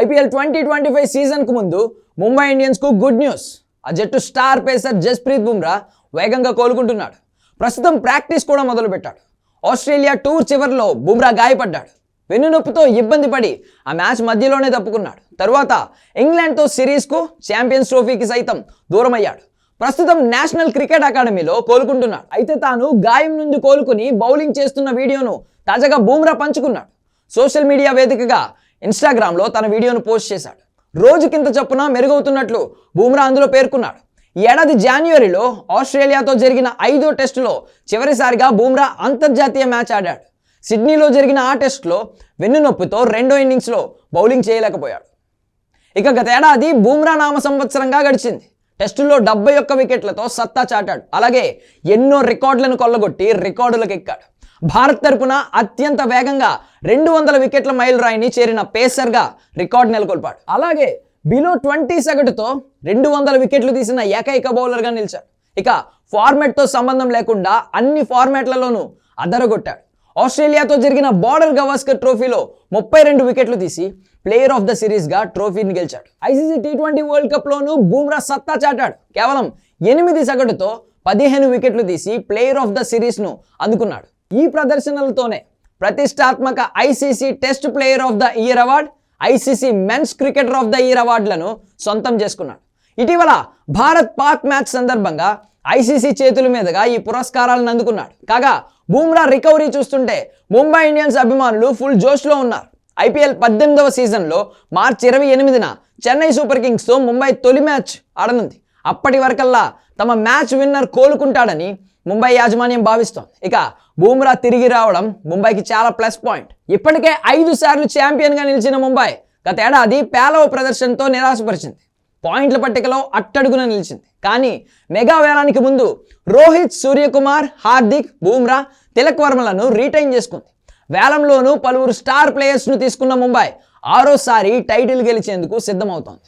IPL twenty twenty five సీజన్కు ముందు Mumbai ఇండియన్స్కు good news. ఆ జట్టు స్టార్ పేసర్ జస్ప్రీత్ బుమ్రా వేగంగా కోలుకుంటున్నాడు. ప్రస్తుతం ప్రాక్టీస్ కూడా మొదలుపెట్టాడు. ఆస్ట్రేలియా టూర్ చివరిలో బుమ్రా గాయపడ్డాడు. వెన్నునొప్పితో ఇబ్బంది పడి ఆ మ్యాచ్ మధ్యలోనే తప్పుకున్నాడు. తరువాత ఇంగ్లాండ్తో సిరీస్కు ఛాంపియన్స్ ట్రోఫీకి సైతం దూరమయ్యాడు. ప్రస్తుతం నేషనల్ క్రికెట్ అకాడమీలో కోలుకుంటున్నాడు. అయితే తాను గాయం నుండి కోలుకుని బౌలింగ్ చేస్తున్న వీడియోను తాజాగా బూమ్రా పంచుకున్నాడు. సోషల్ మీడియా వేదికగా ఇన్స్టాగ్రామ్లో తన వీడియోను పోస్ట్ చేశాడు. రోజు కింద చొప్పున మెరుగవుతున్నట్లు బూమ్రా అందులో పేర్కొన్నాడు. ఈ ఏడాది జాన్యువరిలో ఆస్ట్రేలియాతో జరిగిన ఐదో టెస్టులో చివరిసారిగా బూమ్రా అంతర్జాతీయ మ్యాచ్ ఆడాడు. సిడ్నీలో జరిగిన ఆ టెస్టులో వెన్నునొప్పితో రెండో ఇన్నింగ్స్లో బౌలింగ్ చేయలేకపోయాడు. ఇక గతేడాది బూమ్రా నామ సంవత్సరంగా గడిచింది. టెస్టుల్లో డెబ్బై ఒక్క వికెట్లతో సత్తా చాటాడు. అలాగే ఎన్నో రికార్డులను కొల్లగొట్టి రికార్డులకు ఎక్కాడు భారత్ తరపున అత్యంత వేగంగా రెండు వందల వికెట్ల మైల్ రాయిని చేరిన పేసర్గా రికార్డు నెలకొల్పాడు. అలాగే బిలో ట్వంటీ సగటుతో రెండు వందల వికెట్లు తీసిన ఏకైక బౌలర్గా నిలిచాడు. ఇక ఫార్మాట్తో సంబంధం లేకుండా అన్ని ఫార్మాట్లలోనూ అదరగొట్టాడు. ఆస్ట్రేలియాతో జరిగిన బార్డర్ గవాస్కర్ ట్రోఫీలో ముప్పై రెండు వికెట్లు తీసి ప్లేయర్ ఆఫ్ ద సిరీస్గా ట్రోఫీని గెలిచాడు. ఐసీసీ టీ ట్వంటీ వరల్డ్ కప్లోనూ బూమ్రా సత్తా చాటాడు. కేవలం ఎనిమిది సగటుతో పదిహేను వికెట్లు తీసి ప్లేయర్ ఆఫ్ ద సిరీస్ను అందుకున్నాడు. ఈ ప్రదర్శనలతోనే ప్రతిష్టాత్మక ICC test player of the year award ICC men's cricketer of the year అవార్డులను సొంతం చేసుకున్నాడు. ఇటీవల భారత్ పాక్ మ్యాచ్ సందర్భంగా ఐసీసీ చేతుల మీదుగా ఈ పురస్కారాలను అందుకున్నాడు. కాగా బూమ్రా రికవరీ చూస్తుంటే ముంబై ఇండియన్స్ అభిమానులు ఫుల్ జోష్లో ఉన్నారు. ఐపీఎల్ పద్దెనిమిదవ సీజన్లో మార్చి ఇరవై ఎనిమిదిన చెన్నై సూపర్ కింగ్స్తో ముంబై తొలి మ్యాచ్ ఆడనుంది. అప్పటి వరకల్లా తమ మ్యాచ్ విన్నర్ కోలుకుంటాడని ముంబై యాజమాన్యం భావిస్తోంది. ఇక బూమ్రా తిరిగి రావడం ముంబైకి చాలా ప్లస్ పాయింట్. ఇప్పటికే ఐదు సార్లు ఛాంపియన్గా నిలిచిన ముంబై గతేడాది పేలవ ప్రదర్శనతో నిరాశపరిచింది. పాయింట్ల పట్టికలో అట్టడుగున నిలిచింది. కానీ మెగా వేలానికి ముందు రోహిత్ సూర్యకుమార్ హార్దిక్ బూమ్రా తిలక్ వర్మలను రీటైన్ చేసుకుంది. వేలంలోనూ పలువురు స్టార్ ప్లేయర్స్ను తీసుకున్న ముంబై ఆరోసారి టైటిల్ గెలిచేందుకు సిద్ధమవుతోంది.